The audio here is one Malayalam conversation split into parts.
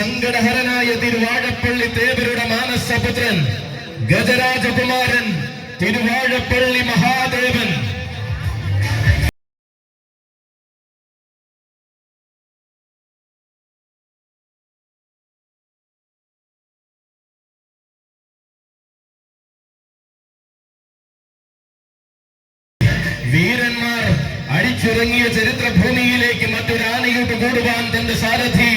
സങ്കടഹരനായ തിരുവാഴപ്പള്ളി ദേവരുടെ മാനസപുത്രൻ ഗജരാജകുമാരൻ തിരുവാഴപ്പള്ളി മഹാദേവൻ. വീരന്മാർ അടിച്ചിറങ്ങിയ ചരിത്ര ഭൂമിയിലേക്ക് മറ്റൊരു ആനയോട്ട് കൂടുവാൻ തന്റെ സാരഥി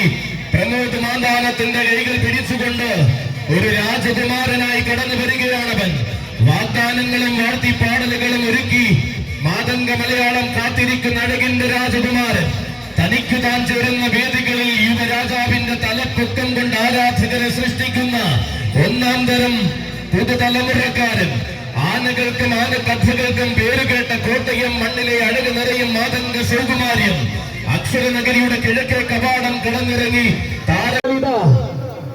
പ്രമോദ് മാന്താനത്തിന്റെ കൈകൾ പിടിച്ചുകൊണ്ട് ഒരു രാജകുമാരനായി കടന്നു വരികയാണവൻ വാഗ്ദാനങ്ങളും പാടലുകളും ഒരുക്കി മാതംഗ മലയാളം കാത്തിരിക്കുന്ന അഴകിന്റെ രാജകുമാരൻ. തനിക്ക് താൻ ചേരുന്ന വേദികളിൽ യുവരാജാവിന്റെ തലപ്പൊക്കം കൊണ്ട് ആരാധകരെ സൃഷ്ടിക്കുന്ന ഒന്നാം തരം പുതുതലമുറക്കാരൻ. ആനകൾക്കും ആന കഥകൾക്കും പേരുകേട്ട കോട്ടയം മണ്ണിലെ അഴക് നിറയും മാതംഗ ശിവകുമാര്യം അക്ഷരനഗരിയുടെ കിഴക്കേ കവാടം കടന്നിറങ്ങി താരവിത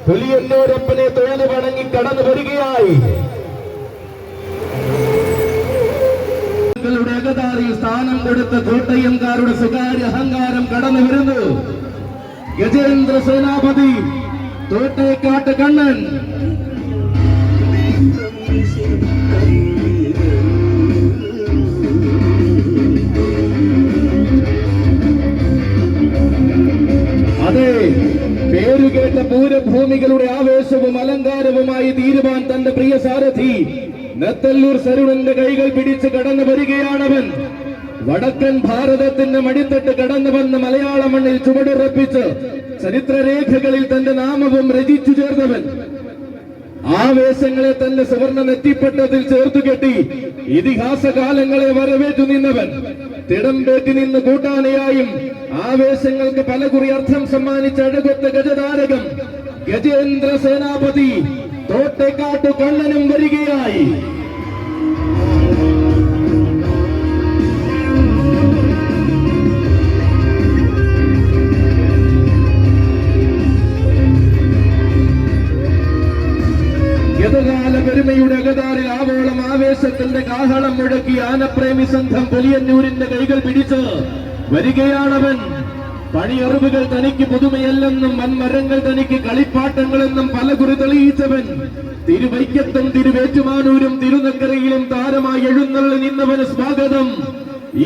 പുലിയന്നൂരപ്പനെ തൊഴിൽ വണങ്ങി കടന്നു വരികയായി. അകതാറിൽ സ്ഥാനം കൊടുത്ത കോട്ടയംകാരുടെ സ്വകാര്യ അഹങ്കാരം കടന്നു വരുന്നു. ഗജേന്ദ്ര സേനാപതി തോട്ടേക്കാട്ട് കണ്ണൻ. അതെ പേരുകേട്ട പൂരഭൂമികളുടെ ആവേശവും അലങ്കാരവുമായി തീരുവാൻ തന്റെ പ്രിയ സാരഥി നെത്തല്ലൂർ സരുണന്റെ കൈകൾ പിടിച്ച് കടന്നു വരികയാണവൻ. വടക്കൻ ഭാരതത്തിന്റെ മടിത്തട്ട് കടന്നു വന്ന് മലയാള മണ്ണിൽ ചുവടുറപ്പിച്ച് ചരിത്രരേഖകളിൽ തന്റെ നാമവും രചിച്ചു ചേർന്നവൻ. ആവേശങ്ങളെ തന്റെ സുവർണ നെറ്റിപ്പട്ടത്തിൽ ചേർത്തു കെട്ടി ഇതിഹാസ കാലങ്ങളെ വരവേറ്റു നിന്നവൻ. തിടമ്പേറ്റി നിന്ന് കൂട്ടാനയായും ആവേശങ്ങൾക്ക് പലകുറി അർത്ഥം സമ്മാനിച്ച അഴകൊത്ത ഗജതാരകം ഗജേന്ദ്ര സേനാപതി തോട്ടേക്കാട്ടു കണ്ണനും വരികയായി ഗതകാല പെരുമയുടെ അകതാറിൽ ആവോളം ആവേശത്തിന്റെ കാഹളം മുഴക്കി ആനപ്രേമി സംഘം പുലിയന്നൂരിന്റെ കൈകൾ പിടിച്ച് വരികയാണവൻ. പണിയറിവുകൾ തനിക്ക് പുതുമയല്ലെന്നും വൻമരങ്ങൾ തനിക്ക് കളിപ്പാട്ടങ്ങളെന്നും പല കുറി തെളിയിച്ചവൻ. തിരുവൈക്കത്തും തിരുവേറ്റുമാനൂരും തിരുനക്കരയിലും താരമായി എഴുന്നള്ളി നിന്നവന് സ്വാഗതം.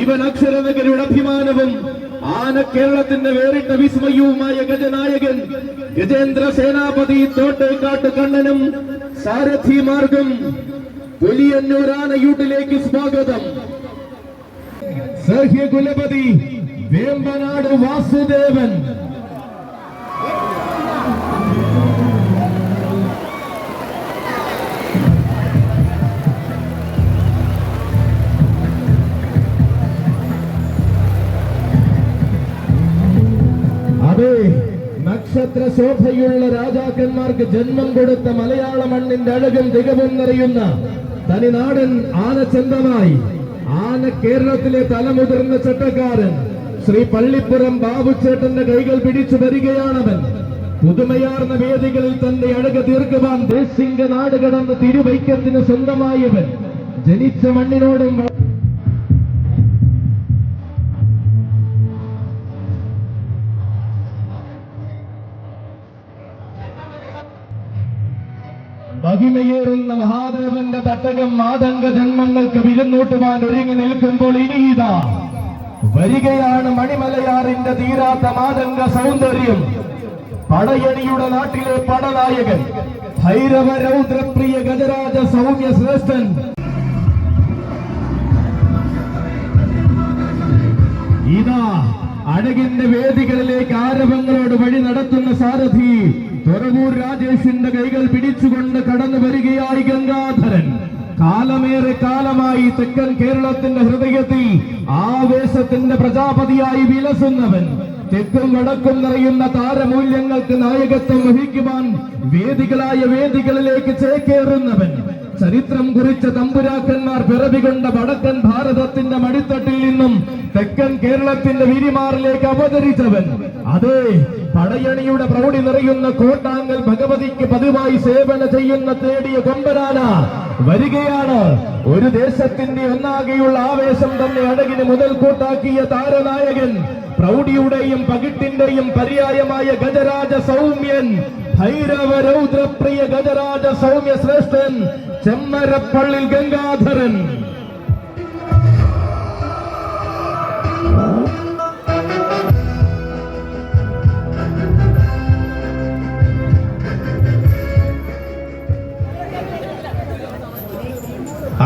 ഇവൻ അക്ഷരനഗരുടെ അഭിമാനവും ആന കേരളത്തിന്റെ വേറിട്ട വിസ്മയവുമായ ഗജനായകൻ ഗജേന്ദ്ര സേനാപതി തോട്ടേക്കാട്ട് കണ്ണനും സാരഥി മാർഗം പുലിയന്നൂരാന യൂട്ടിലേക്ക് സ്വാഗതം. സഹ്യകുലപതി വേമ്പനാട് വാസുദേവൻ. നക്ഷത്ര ശോഭയുള്ള രാജാക്കന്മാർക്ക് ജന്മം കൊടുത്ത മലയാള മണ്ണിന്റെ അഴകും തികവും നിറയുന്ന തനിനാടൻ ആനച്ചന്തമായി. ആന കേരളത്തിലെ തലമുതിർന്ന ചട്ടക്കാരൻ. ശ്രീ പള്ളിപ്പുറം ബാബുച്ചേട്ടന്റെ കൈകൾ പിടിച്ചു വരികയാണവൻ. പുതുമയാർന്ന വേദികളിൽ തന്റെ അഴക് തീർക്കുവാൻ ദേശിംഗ നാട് കടന്ന് തിരുവൈക്കത്തിന് സ്വന്തമായവൻ. ജനിച്ച മണ്ണിനോടും മഹിമയേറുന്ന മഹാദേവന്റെ തട്ടകം മാതംഗ ജന്മങ്ങൾക്ക് വിരുന്നൂട്ടുവാൻ ഒരുങ്ങി നിൽക്കുമ്പോൾ ഇനിയിതാ വരികയാണ് മണിമലയാറിന്റെ തീരാത്ത മാതംഗ സൗന്ദര്യം. പടയണിയുടെ നാട്ടിലെ പടനായകൻ ഭൈരവ രൗദ്രപ്രിയ ഗജരാജ സൗമ്യ ശ്രേഷ്ഠൻ. ഇതാ അഴകിന്റെ വേദികളിലേക്ക് ആരവങ്ങളോട് വഴി നടത്തുന്ന സാരഥി. തുറവൂർ രാജേഷിന്റെ കൈകൾ പിടിച്ചുകൊണ്ട് കടന്നു വരികയായി ഗംഗാധരൻ. കാലമേറെ കാലമായി തെക്കൻ കേരളത്തിന്റെ ഹൃദയത്തിൽ ആവേശത്തിന്റെ പ്രജാപതിയായി വിലസുന്നവൻ തെക്കും വടക്കും നിറയുന്ന താരമൂല്യങ്ങൾക്ക് നായകത്വം വഹിക്കുവാൻ വേദികളായ വേദികളിലേക്ക് ചേക്കേറുന്നവൻ. ചരിത്രം കുറിച്ച തമ്പുരാക്കന്മാർ പിറവികൊണ്ട വടക്കൻ ഭാരതത്തിന്റെ മടിത്തട്ടിൽ നിന്നും തെക്കൻ കേരളത്തിന്റെ വിരിമാറിലേക്ക് അവതരിച്ചവൻ. അതെ പടയണിയുടെ പ്രൗഢി നിറയുന്ന കോട്ടാങ്കൽ ഭഗവതിക്ക് പതിവായി സേവന ചെയ്യുന്ന തേടിയ കൊമ്പനാന വരികയാണ്. ഒരു ദേശത്തിന്റെ ഒന്നാകെയുള്ള ആവേശം തന്നെ മുതൽ മുതൽക്കൂട്ടാക്കിയ താരനായകൻ. പ്രൗഢിയുടെയും പകിട്ടിന്റെയും പര്യായമായ ഗജരാജ സൗമ്യൻ ഭൈരവ രൗദ്രപ്രിയ ഗജരാജ സൗമ്യ ശ്രേഷ്ഠൻ ചെമ്മരപ്പള്ളിൽ ഗംഗാധരൻ.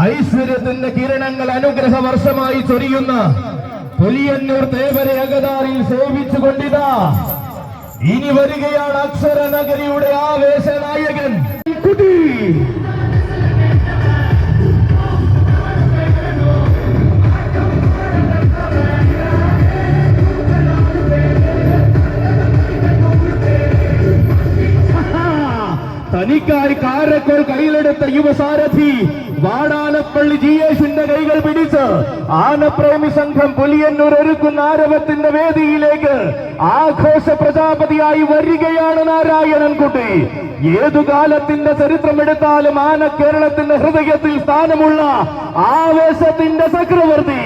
ഐശ്വര്യത്തിന്റെ കിരണങ്ങൾ അനുഗ്രഹ വർഷമായി ചൊരിയുന്ന പുലിയന്നൂർ ദേവരെ അകതാറിൽ സേവിച്ചുകൊണ്ടിതാ ഇനി വരികയാണ് അക്ഷരനഗരിയുടെ ആവേശ നായകൻ കുട്ടി തനിക്കായി കാരക്കോൾ കയ്യിലെടുത്ത യുവസാരഥി വാടാനപ്പള്ളി ജി എസിന്റെ കൈകൾ പിടിച്ച് ആനപ്രേമി സംഘം പുലിയന്നൂർ ഒരുക്കുന്ന ആരവത്തിന്റെ വേദിയിലേക്ക് ആഘോഷ പ്രജാപതിയായി വരികയാണ് നാരായണൻകുട്ടി. ഏതു കാലത്തിന്റെ ചരിത്രം ചരിത്രമെടുത്താലും ആന കേരളത്തിന്റെ ഹൃദയത്തിൽ സ്ഥാനമുള്ള ആവേശത്തിന്റെ ചക്രവർത്തി.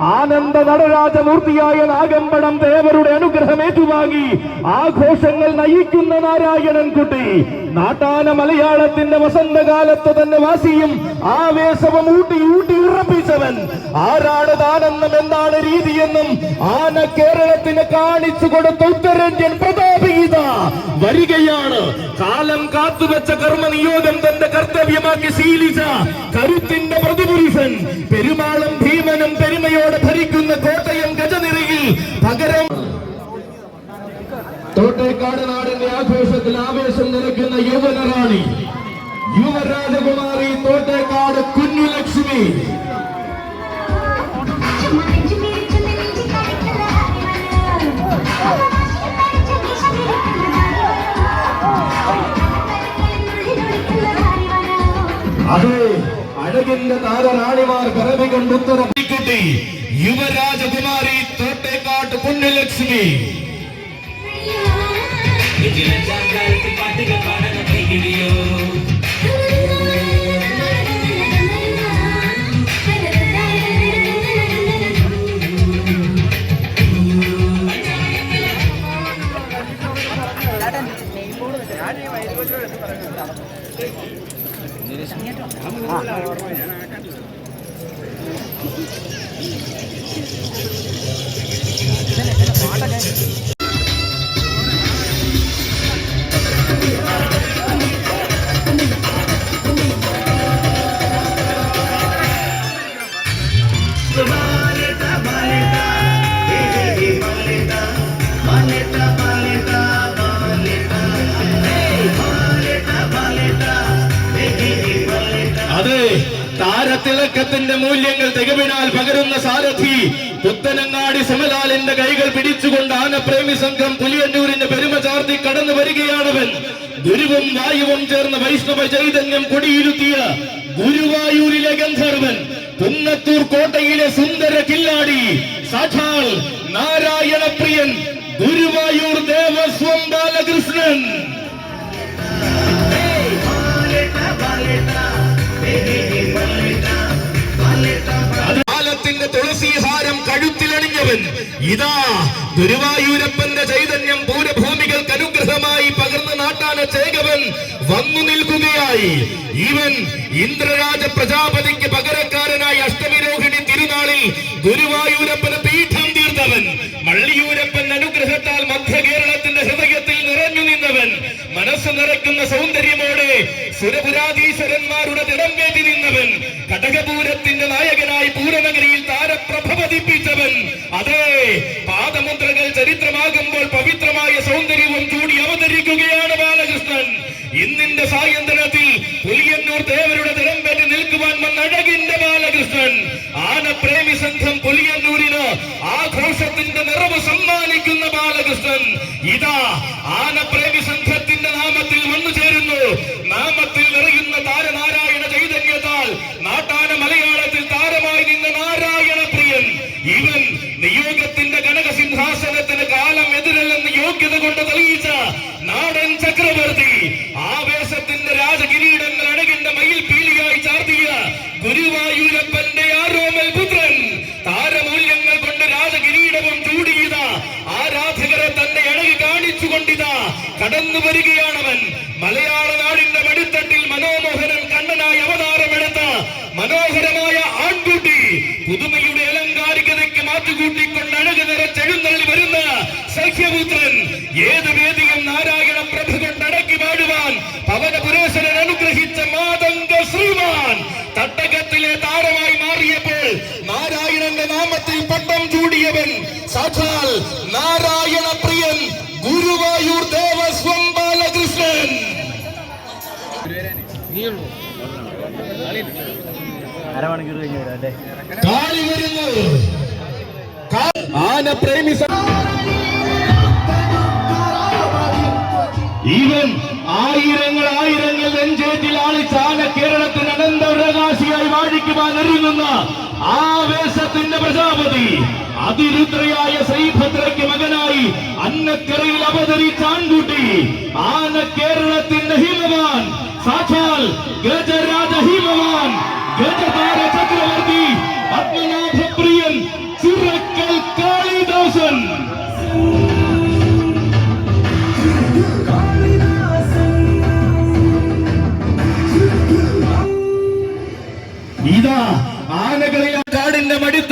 ആനന്ദ നടരാജമൂർത്തിയായ നാഗമ്പടം ദേവരുടെ അനുഗ്രഹം ഏറ്റുവാങ്ങി ആഘോഷങ്ങൾ നയിക്കുന്ന നാരായണൻകുട്ടി. നാട്ടാന മലയാളത്തിന്റെ വസന്തകാലത്ത് തന്നെ വാസിയും ആവേശവും ഊട്ടി ഊട്ടി ഉറപ്പിച്ചവൻ ആരാണ് ദാനെന്നും എന്താണ് രീതിയെന്നും ആന കേരളത്തിന് കാണിച്ചു കൊടുത്ത ഉത്തരേന്ത്യൻ പ്രതാപഗീത വരികയാണ്. കാലം കാത്തുവെച്ച കർമ്മ നിയോഗം തന്റെ കർത്തവ്യമാക്കി ശീലിച്ച കരുത്തിന്റെ പ്രതിപുരുഷൻ പെരുമാളും ഭീമനും പെരുമയോടെ ഭരിക്കുന്ന കോട്ടയം ഗജനിരയിൽ പകരം തോട്ടേക്കാട് നാടിന്റെ ആഘോഷത്തിൽ ആവേശം നിറയ്ക്കുന്ന യുവനറാണി. യുവരാജകുമാരി തോട്ടേക്കാട് കുഞ്ഞുലക്ഷ്മി. അതെ അഴകിന്റെ താരറാണിമാർ പിറവി കൊണ്ടുത്തരപ്പിക്കുട്ടി യുവരാജകുമാരി തോട്ടേക്കാട് കുഞ്ഞുലക്ഷ്മി പാട്ടുകൾ പാടുന്ന കൈകിടിയോ അതെ താരത്തിളക്കത്തിന്റെ മൂല്യങ്ങൾ തികവിനാൽ പകരുന്ന സാരഥി പുത്തനങ്ങാടി സമലാലിന്റെ കൈകൾ പിടിച്ചുകൊണ്ട് ആനപ്രേമി സംഘം പുലിയന്നൂരിന്റെ പെരുമ ചാർത്തി കടന്നു വരികയാണവൻ. ഗുരുവും വായുവും ചേർന്ന വൈഷ്ണവ ചൈതന്യം കൊടിയിരുത്തിയ ഗുരുവായൂരിലെ ഗന്ധർവൻ തുന്നത്തൂർ കോട്ടയിലെ സുന്ദര കില്ലാടി സാക്ഷാൽ നാരായണപ്രിയൻ ഗുരുവായൂർ ദേവസ്വം ബാലകൃഷ്ണൻ. കാലത്തിന്റെ തുളസീഹാരം കഴുത്തിലണിഞ്ഞവൻ. ഇതാ ഗുരുവായൂരപ്പന്റെ ചൈതന്യം പൂരഭൂമികൾക്ക് അനുഗ്രഹമായി പകർന്നു നാട്ടാന ചേകവൻ വന്നു നിൽക്കുകയായി. ഇവൻ ഇന്ദ്രരാജ പ്രജാപതിക്ക് പകരക്കാരനായി അഷ്ടമിരോഹിണി തിരുനാളിൽ ഗുരുവായൂരപ്പന് പീഠം തീർത്തവൻ. മള്ളിയൂരപ്പൻ അനുഗ്രഹത്താൽ മധ്യ കേരളത്തിന്റെ ഹൃദയത്തിൽ നിറഞ്ഞു നിന്നവൻ മനസ്സ് നിറയ്ക്കുന്ന സൗന്ദര്യമോടെ സുരപുരാധീശ്വരന്മാരുടെ തിടമ്പേറ്റി നിന്നവൻ കടകപൂരത്തിന്റെ നായകനായി പൂരനഗരിയിൽ താരപ്രഭ പതിപ്പിച്ചവൻ. അതെ പാദമുദ്രകൾ ചരിത്രമാകുമ്പോൾ പവിത്രമായ സൗന്ദര്യവും ചൂടി അവതരിക്കുകയാണ് ബാലകൃഷ്ണൻ. ഇന്നിന്റെ സായന്തനത്തിൽ പുലിയന്നൂർ ദേവരുടെ തിടമ്പേറ്റി നിൽക്കുവാൻ വന്ന അഴകിന്റെ ബാലകൃഷ്ണൻ. ആനപ്രേമി സംഘം പുലിയന്നൂരിന് ആഘോഷത്തിന്റെ നിറവ് സമ്മാനിക്കുന്ന ബാലകൃഷ്ണൻ. ഇതാ ആനപ്രേമി ചേരുന്നു നാമത്തിൽ നിറയുന്ന താരനാരായണ ചൈതന്യത്താൽ നാട്ടാന മലയാളത്തിൽ താരമായി നിന്ന നാരായണ പ്രിയൻ ഇവൻ നിയോഗത്തിന്റെ കനക സിംഹാസനത്തിന് കാലം എതിരല്ലെന്ന് യോഗ്യത കൊണ്ട് തെളിയിച്ച നാടൻ ചക്രവർത്തി ആവേശത്തിന്റെ രാജകിരീടങ്ങൾ അഴകിന്റെ മയിൽ പീലിയായി ചാർത്തിയ ഗുരുവായൂരപ്പന്റെ ആരോമൽ പുത്രൻ താരമൂല്യങ്ങൾ കൊണ്ട് രാജകിരീടവും ചൂടിയത ആരാധകരെ തന്റെ അഴക് കാണിച്ചുകൊണ്ടിതാ കടന്നു വരികയാണവൻ മലയാള നാടിന്റെ മടിത്തട്ടിൽ മനോമോഹനൻ കണ്ണനായി അവതാരമെടുത്ത മനോഹരമായ ആൺകുട്ടി പുതുമയുടെ അലങ്കാരികതയ്ക്ക് മാറ്റുകൂട്ടിക്കൊണ്ട് അഴക് നിറച്ചെഴുന്നള്ളി വരുന്ന സഖ്യപുത്രൻ ഏത് വേദിയും നാരായണ പ്രഭ കൊണ്ടടക്കി വാഴുവാൻ പവനപുരേശ്വരൻ അനുഗ്രഹിച്ച മാതംഗ ശ്രീമാൻ. തട്ടകത്തിലെ താരമായി മാറിയപ്പോൾ നാരായണന്റെ നാമത്തിൽ പട്ടം ചൂടിയവൻ സാക്ഷാൽ നാരായണ പ്രിയൻ ഗുരുവായൂർ ദേവസ്വം ബാലകൃഷ്ണൻ. അരമണിക്കൂർ കഴിഞ്ഞ് വരാം അല്ലേ? ആന പ്രേമി ഇവൻ ആയിരങ്ങൾ ആയിരങ്ങൾ നെഞ്ചേറ്റിൽ ആളിച്ചാന കേരളത്തിന് അനന്തപ്രകാശിയായി വാഴിക്കുവാൻ ഒരുങ്ങുന്ന ആവേശത്തിന്റെ പ്രജാപതി. അതിരുദ്രയായ ശ്രീഭദ്രയ്ക്ക് മകനായി അന്നക്കരയിൽ അവതരിച്ച ആൺകുട്ടി. ആന കേരളത്തിന്റെ ഹിമവാൻ. സാക്ഷാൽ ഗജരാജ ഹിമവാൻ. ഗജതാര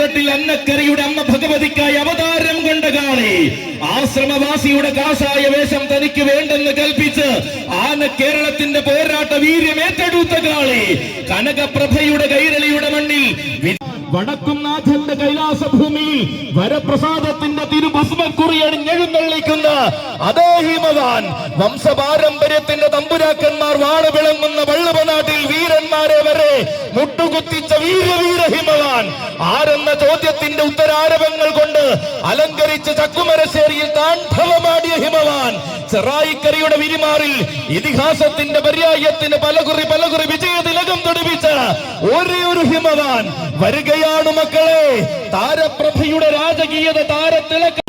മടിത്തട്ടിൽ അന്നക്കരയുടെ അമ്മ ഭഗവതിക്കായി അവതാരം കൊണ്ട കാളി. ആശ്രമവാസിയുടെ കാഷായ വേഷം തനിക്ക് വേണ്ടെന്ന് കൽപ്പിച്ച് ആന കേരളത്തിന്റെ പോരാട്ട വീര്യം ഏറ്റെടുത്ത കാളി. കനകപ്രഭയുടെ കൈരളിയുടെ മണ്ണിൽ വടക്കുംനാഥന്റെ കൈലാസഭൂമിയിൽ വരപ്രസാദത്തിന്റെ തിരുഭസ്മക്കുറിയണിഞ്ഞെഴുന്നള്ളിക്കുന്ന അതേ ഹിമവാൻ വംശപാരമ്പര്യത്തിന്റെ തമ്പുരാക്കന്മാർ വാട് വിളങ്ങുന്ന വള്ളുവനാട്ടിൽ വീരന്മാരെ വരെ മുട്ടുകുത്തിച്ച വീരവീര ഹിമവാൻ ആരെന്ന ചോദ്യത്തിന്റെ ഉത്തരാരവങ്ങൾ കൊണ്ട് അലങ്കരിച്ച ചക്കുമരശ്ശേരിയിൽ താണ്ഡവമാടിയ ഹിമവാൻ ചെറായിക്കരയുടെ വിരിമാറിൽ ഇതിഹാസത്തിന്റെ പര്യായത്തിന് പലകുറി പലകുറി വിജയതിലകം തൊടുപ്പിച്ച ഒരേ ഒരു ഹിമവാൻ വരികയാണ് മക്കളെ താരപ്രഭയുടെ രാജകീയത താരത്തിളക്കം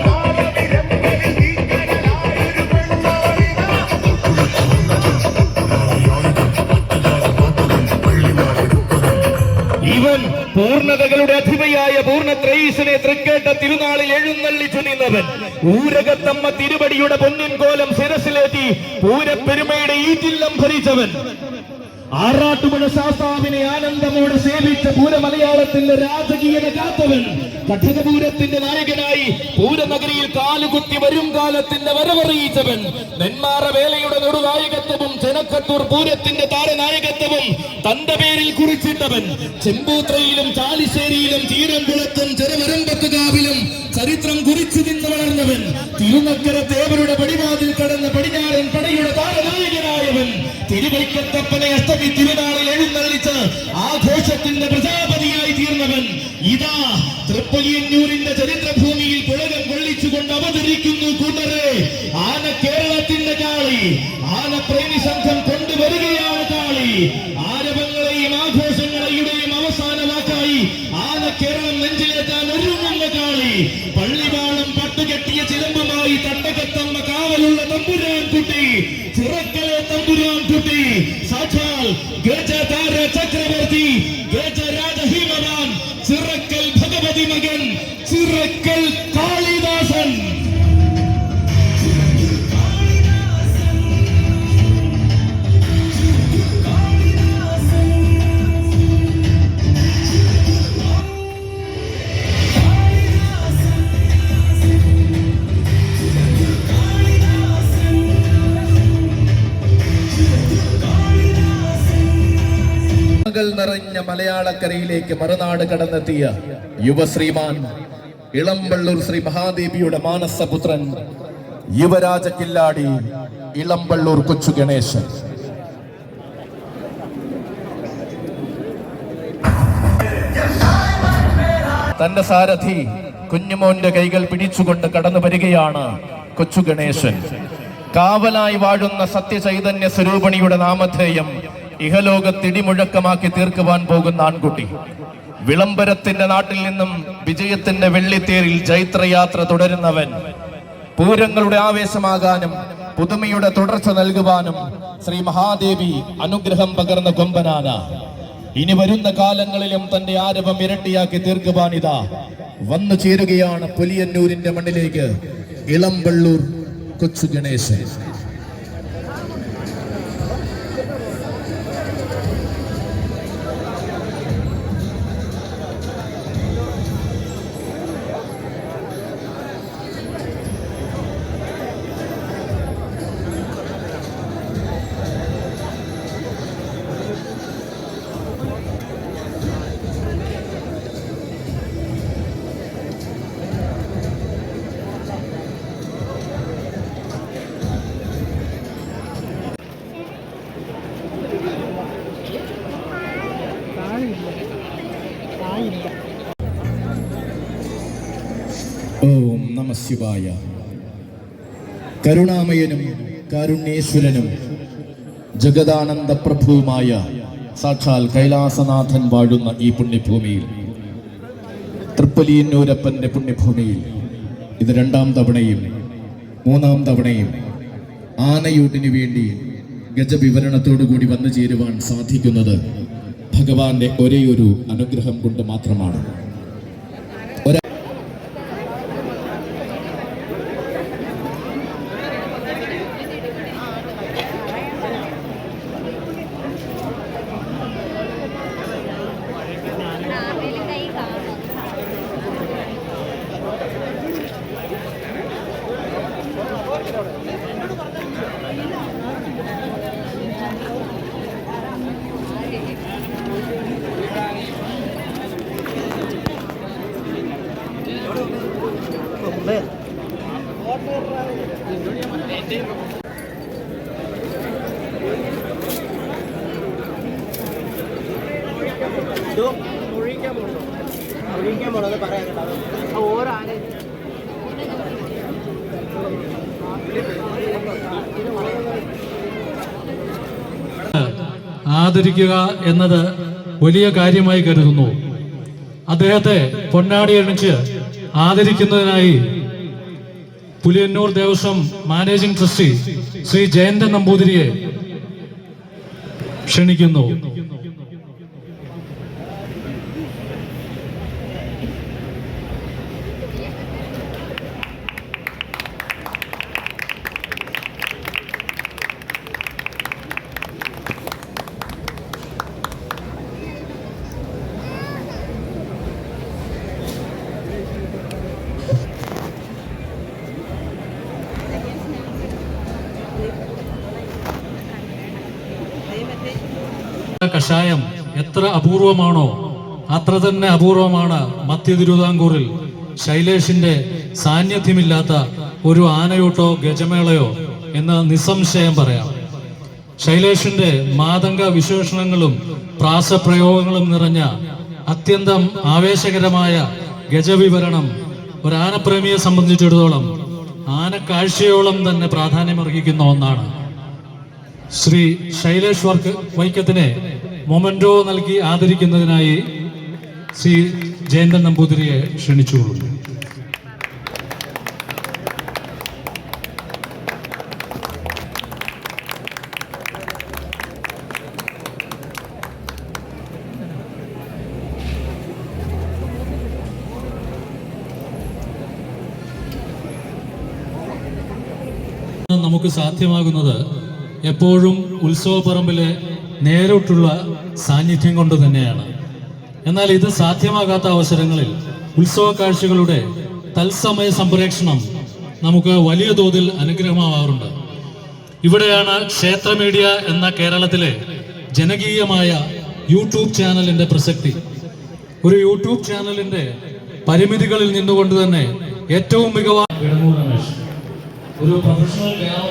ഇവൻ പൂർണതകളുടെ അധിപയായ ത്രൈസിനെ തൃക്കേട്ട തിരുനാളിൽ എഴുന്നള്ളി നിന്നവൻ. ഊരകത്തമ്മ തിരുവടിയുടെ പൊന്നിൻ കോലം ശിരസിലേറ്റി പൂരപ്പെരുമയുടെ ഈറ്റില്ലം ഭരിച്ചവൻ. ആറാട്ടുമണ ശാസ്താവിനെ ആനന്ദമോടെ സേവിച്ച പൂരമലയാളത്തിന്റെ രാജകീയത കാത്തവൻ. കഠകപൂരത്തിന്റെ നായകനായി പൂരനഗരിയിൽ കാലുകുത്തി വരും കാലത്തിന്റെ വരവറിയിച്ചവൻ. നെന്മാറ വേലയുടെ നെടുനായകത്വവും ചെനക്കത്തൂർ പൂരത്തിന്റെ താരനായകത്വവും തന്റെ പേരിൽ കുറിച്ചിട്ടവൻ. ചെമ്പൂത്രയിലും ചാലിശ്ശേരിയിലും ചീരംകുളത്തും ചെറുവരമ്പത്തുകാവിലും ചരിത്രം കുറിച്ചു നിന്ന് വളർന്നവൻ തിരുനക്കര ദേവരുടെ പടിവാതിൽ കടന്ന പടിഞ്ഞാറൻ പടയുടെ താരനായകനായവൻ തിരുവൈക്കത്തപ്പനെ അഷ്ടമി തിരുനാളിൽ എഴുന്നള്ളിച്ച് ആഘോഷത്തിന്റെ പ്രജാപതിയായി തീർന്നവൻ ഇതാ തൃപ്പലിയന്നൂരിന്റെ ചരിത്രഭൂമിയിൽ പുഴകം കൊള്ളിച്ചുകൊണ്ട് അവതരിക്കുന്നു കൂട്ടരെ. ആന കേരളത്തിന്റെ കാളി ആന പ്രേമി സംഘം കൊണ്ടുവരികയാണ് കാളി. പള്ളിവാളം പട്ടുകെട്ടിയ ചിലമ്പുമായി തട്ടകത്തമ്മ കാവലുള്ള തമ്പുരാൻ കുട്ടി ചിറക്കലെ തമ്പുരാൻ കുട്ടി സാക്ഷാൽ ഗജതാര ചക്രവർത്തി മലയാളക്കരയിലേക്ക് മറുനാട് കടന്നെത്തിയ യുവശ്രീമാൻ ഇളമ്പള്ളൂർ ശ്രീ മഹാദേവിയുടെ മാനസപുത്രൻ യുവരാജ കില്ലാടി ഇളമ്പള്ളൂർ കൊച്ചു ഗണേശൻ. തന്റെ സാരഥി കുഞ്ഞുമോന്റെ കൈകൾ പിടിച്ചുകൊണ്ട് കടന്നു വരികയാണ് കൊച്ചു ഗണേശൻ. കാവലായി വാഴുന്ന സത്യചൈതന്യ സ്വരൂപണിയുടെ നാമധേയം ഇഹലോകത്തിടിമുഴക്കമാക്കി തീർക്കുവാൻ പോകുന്ന ആൺകുട്ടി. വിളംബരത്തിന്റെ നാട്ടിൽ നിന്നും വിജയത്തിന്റെ വെള്ളിത്തേരിൽ ജൈത്രയാത്ര തുടരുന്നവൻ. പൂരങ്ങളുടെ ആവേശമാകാനും പുതുമയുടെ തുടർച്ച നൽകുവാനും ശ്രീ മഹാദേവി അനുഗ്രഹം പകർന്ന കൊമ്പനാന. ഇനി വരുന്ന കാലങ്ങളിലും തന്റെ ആരവം ഇരട്ടിയാക്കി തീർക്കുവാനിതാ. വന്നു ചേരുകയാണ് പുലിയന്നൂരിന്റെ മണ്ണിലേക്ക്. ഇളംവള്ളൂർ കൊച്ചു ഗണേശൻ. ഓം നമ ശിവായ. കരുണാമയനും കാരുണ്യേശ്വരനും ജഗദാനന്ദ പ്രഭുവുമായ സാക്ഷാൽ കൈലാസനാഥൻ വാഴുന്ന ഈ പുണ്യഭൂമിയിൽ തൃപ്പലിയന്നൂരപ്പന്റെ പുണ്യഭൂമിയിൽ ഇത് രണ്ടാം തവണയും മൂന്നാം തവണയും ആനയൂട്ടിനു വേണ്ടി ഗജവിവരണത്തോടു കൂടി വന്നു ചേരുവാൻ സാധിക്കുന്നത് ഭഗവാന്റെ ഒരേയൊരു അനുഗ്രഹം കൊണ്ട് മാത്രമാണ് നാട്ടിൽ കൈ കാണും ആദരിക്കുക എന്നത് വലിയ കാര്യമായി കരുതുന്നു. അദ്ദേഹത്തെ പൊന്നാടി അണിച്ച് ആദരിക്കുന്നതിനായി പുലിയന്നൂർ ദേവസ്വം മാനേജിംഗ് ട്രസ്റ്റി ശ്രീ ജയന്തൻ നമ്പൂതിരിയെ ക്ഷണിക്കുന്നു. കഷായം എത്ര അപൂർവമാണോ അത്ര തന്നെ അപൂർവമാണ് മധ്യ തിരുവിതാംകൂറിൽ ശൈലേഷിന്റെ സാന്നിധ്യമില്ലാത്ത ഒരു ആനയൂട്ടോ ഗജമേളയോ എന്ന് നിസ്സംശയം പറയാം. ശൈലേഷിന്റെ മാതംഗ വിശേഷണങ്ങളും പ്രാസപ്രയോഗങ്ങളും നിറഞ്ഞ അത്യന്തം ആവേശകരമായ ഗജവിവരണം ഒരു ആനപ്രേമിയെ സംബന്ധിച്ചിടത്തോളം ആനക്കാഴ്ചയോളം തന്നെ പ്രാധാന്യമർഹിക്കുന്ന ഒന്നാണ്. ശ്രീ ശൈലേഷ് വർക്ക് വൈക്കത്തിനെ മൊമന്റോ നൽകി ആദരിക്കുന്നതിനായി ശ്രീ ജയന്തൻ നമ്പൂതിരിയെ ക്ഷണിച്ചുകൊള്ളുന്നു. നമുക്ക് സാധ്യമാകുന്നത് എപ്പോഴും ഉത്സവപ്പറമ്പിലെ നേരിട്ടുള്ള സാന്നിധ്യം കൊണ്ട് തന്നെയാണ്. എന്നാൽ ഇത് സാധ്യമാകാത്ത അവസരങ്ങളിൽ ഉത്സവ കാഴ്ചകളുടെ തത്സമയ സംപ്രേക്ഷണം നമുക്ക് വലിയ തോതിൽ അനുഗ്രഹമാവാറുണ്ട്. ഇവിടെയാണ് ക്ഷേത്ര മീഡിയ എന്ന കേരളത്തിലെ ജനകീയമായ യൂട്യൂബ് ചാനലിന്റെ പ്രസക്തി. ഒരു യൂട്യൂബ് ചാനലിന്റെ പരിമിതികളിൽ നിന്നുകൊണ്ട് തന്നെ ഏറ്റവും മികവാ ഒരു പ്രൊഫഷണൽ